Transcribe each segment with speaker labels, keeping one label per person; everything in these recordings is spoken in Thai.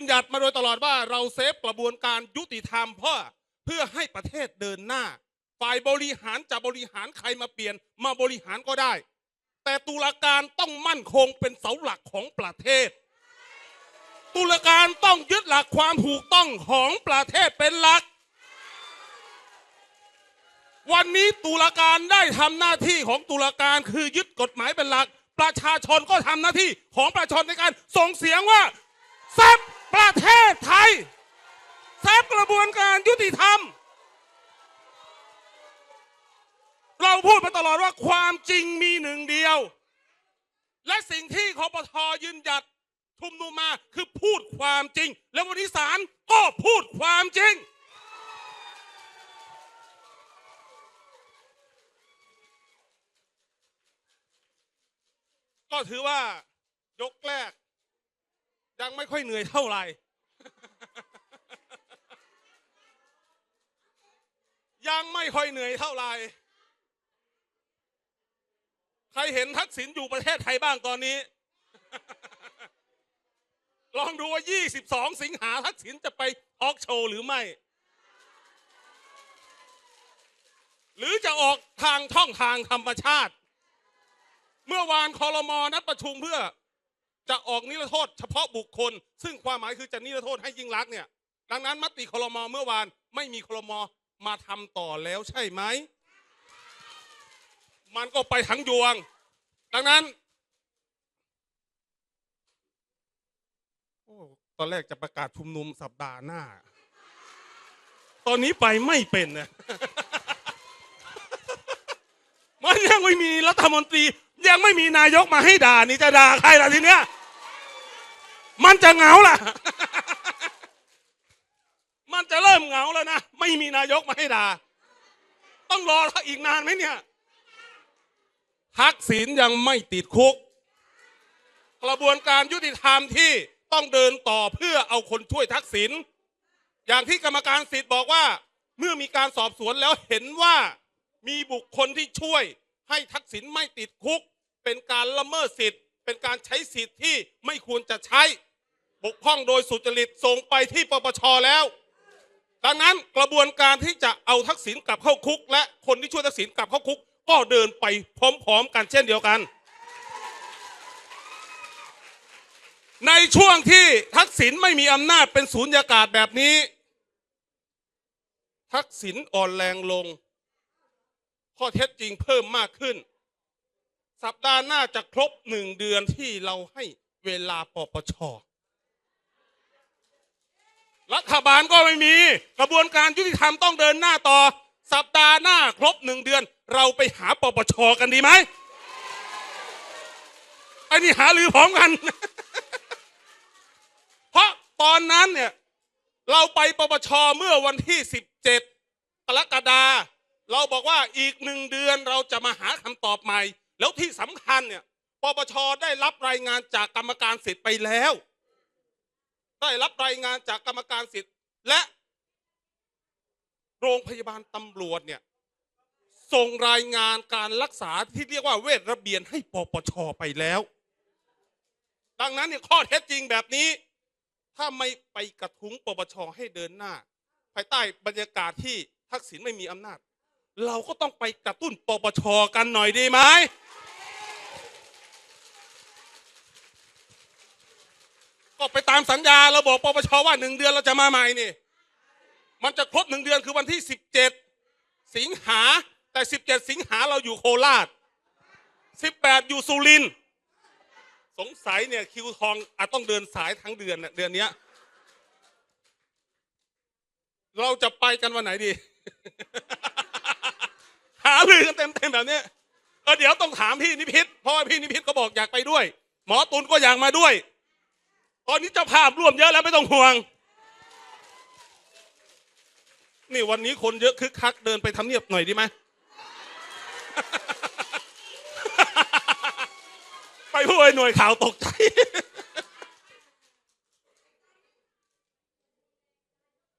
Speaker 1: นหยัดมาโดยตลอดว่าเราเซฟกระบวนการยุติธรรมเพื่อเพื่อให้ประเทศเดินหน้า ฝ่ายบริหารจะบริหารใครมาเปลี่ยนมาบริหารก็ได้ แต่ตุลาการต้องมั่นคงเป็นเสาหลักของประเทศ ตุลาการต้องยึดหลักความถูกต้องของประเทศเป็นหลัก วันนี้ตุลาการได้ทำหน้าที่ของตุลาการคือยึดกฎหมายเป็นหลัก ประชาชนก็ทำหน้าที่ของประชาชนในการส่งเสียงว่าเซฟ ประเทศไทยเซฟกระบวนการยุติธรรม เราพูดมาตลอดว่าความจริงมีหนึ่งเดียว และสิ่งที่คอปทยืนหยัดชุมนุมมาคือพูดความจริง และวันนี้ศาลก็พูดความจริง ก็ถือว่ายกแรก ยังไม่ค่อยเหนื่อยเท่าไหร่ ยังไม่ค่อยเหนื่อยเท่าไหร่ ใครเห็นทักษิณอยู่ประเทศไทยบ้างตอนนี้ ลองดูว่า 22 สิงหาทักษิณจะไปออกโชว์หรือไม่ หรือจะออกทางช่องทางธรรมชาติ เมื่อวานคอรมอนัดประชุมเพื่อ จะออกนิรโทษเฉพาะบุคคล ซึ่งความหมายคือจะนิรโทษให้ยิ่งรักเนี่ย ดังนั้นมติคอรมอเมื่อวานไม่มีคอรมอมาทำต่อแล้วใช่ไหม มันก็ไปทั้งยวง ดังนั้นโอ้ตอนแรกจะประกาศชุมนุมสัปดาห์หน้า ตอนนี้ไปไม่เป็นนะมันยังไม่มีรัฐมนตรี ยังไม่มีนายกมาให้ด่านี่จะด่าใครล่ะทีเนี้ย มันจะเหงาล่ะ มันจะเริ่มเหงาแล้วนะ ไม่มีนายกมาให้ด่า ต้องรออีกนานไหมเนี่ยทักษิณยังไม่ติดคุก กระบวนการยุติธรรมที่ต้องเดินต่อเพื่อเอาคนช่วยทักษิณอย่างที่กรรมการสิทธิ์บอกว่า เมื่อมีการสอบสวนแล้วเห็นว่ามีบุคคลที่ช่วยให้ทักษิณไม่ติดคุก เป็นการละเมิดสิทธิ์ เป็นการใช้สิทธิ์ที่ไม่ควรจะใช้ บกพร่องโดยสุจริตส่งไปที่ปปชแล้ว ดังนั้นกระบวนการที่จะเอาทักษิณกลับเข้าคุก และคนที่ช่วยทักษิณกลับเข้าคุก ก็เดินไปพร้อมๆกันเช่นเดียวกัน ในช่วงที่ทักษิณไม่มีอำนาจเป็นศูนยากาศแบบนี้ ทักษิณอ่อนแรงลง ข้อเท็จจริงเพิ่มมากขึ้น สัปดาห์หน้าจะครบหนึ่งเดือนที่เราให้เวลาปปช รัฐบาลก็ไม่มีกระบวนการยุติธรรมต้องเดินหน้าต่อ สัปดาห์หน้าครบหนึ่งเดือน เราไปหาปปชกันดีไหมไอ้นี่หาลือพร้อมกัน เพราะตอนนั้นเนี่ยเราไปปปชเมื่อวันที่ 17กรกฎาเราบอกว่าอีกหนึ่งเดือนเราจะมาหาคำตอบใหม่ แล้วที่สำคัญเนี่ยปปชได้รับรายงานจากกรรมการเสิทธิ์ไปแล้ว ได้รับรายงานจากกรรมการสิทธิ์ และโรงพยาบาลตำรวจเนี่ยส่งรายงานการรักษาที่เรียกว่าเวชระเบียนให้ปปชไปแล้ว ดังนั้นเนี่ยข้อเท็จจริงแบบนี้ ถ้าไม่ไปกระทุ้งปปชให้เดินหน้า ภายใต้บรรยากาศที่ทักษิณไม่มีอำนาจ เราก็ต้องไปกระตุ้นปปชกันหน่อยดีไหม ก็ไปตามสัญญาเราบอกปปชว่าหนึ่งเดือนเราจะมาใหม่นี่มันจะครบหนึ่งเดือนคือวันที่สิบเจ็ดสิงหาแต่สิบเจ็ดสิงหาเราอยู่โคราชสิบแปดอยู่สุรินสงสัยเนี่ยคิวทองอาจต้องเดินสายทั้งเดือนเดือนเนี้ยเราจะไปกันวันไหนดี หาลือกันเต็มๆแบบนี้เออเดี๋ยวต้องถามพี่นิพิษเพราะว่าพี่นิพิษก็บอกอยากไปด้วย หมอตุลก็อยากมาด้วย ตอนนี้เจ้าภาพร่วมเยอะแล้วไม่ต้องห่วง นี่วันนี้คนเยอะคึกคักเดินไปทำเนียบหน่อยดีไหมไปพูดให้หน่วยข่าวตกใจ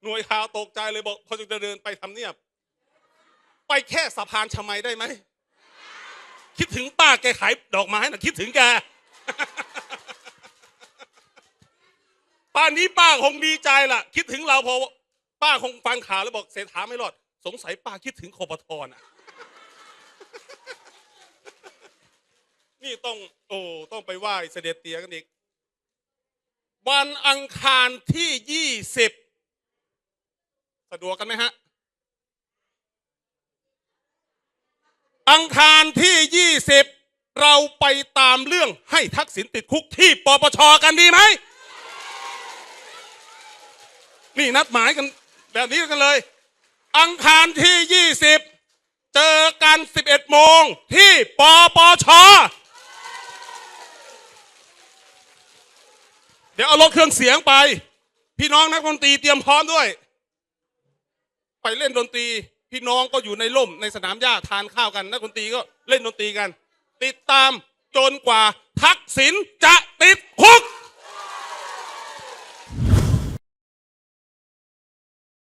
Speaker 1: หน่วยข่าวตกใจเลยบอกพอจะเดินไปทำเนียบ ไปแค่สะพานชมัยได้ไหม คิดถึงป้าแกขายดอกไม้นะคิดถึงแก ป้านนี้ป้าคงดีใจล่ะ คิดถึงเราพอป้าคงฟังข่าวแล้วบอกเศรษฐาไม่รอด สงสัยป้าคิดถึงคอปทอน่ะ นี่ต้อง โอ้ต้องไปไหว้เสด็จเตียกันอีก วันอังคารที่ยี่สิบสะดวกกันไหมฮะ อังคารที่ยี่สิบเราไปตามเรื่องให้ทักษิณติดคุกที่ปปชกันดีไหม นี่นัดหมายกันแบบนี้กันเลย อังคารที่ยี่สิบเจอกันสิบเอ็ดโมงที่ปปช เดี๋ยวเอารถเครื่องเสียงไป พี่น้องนักดนตรีเตรียมพร้อมด้วย ไปเล่นดนตรี พี่น้องก็อยู่ในร่มในสนามหญ้าทานข้าวกัน นักดนตรีก็เล่นดนตรีกัน ติดตามจนกว่าทักษิณจะติดคุก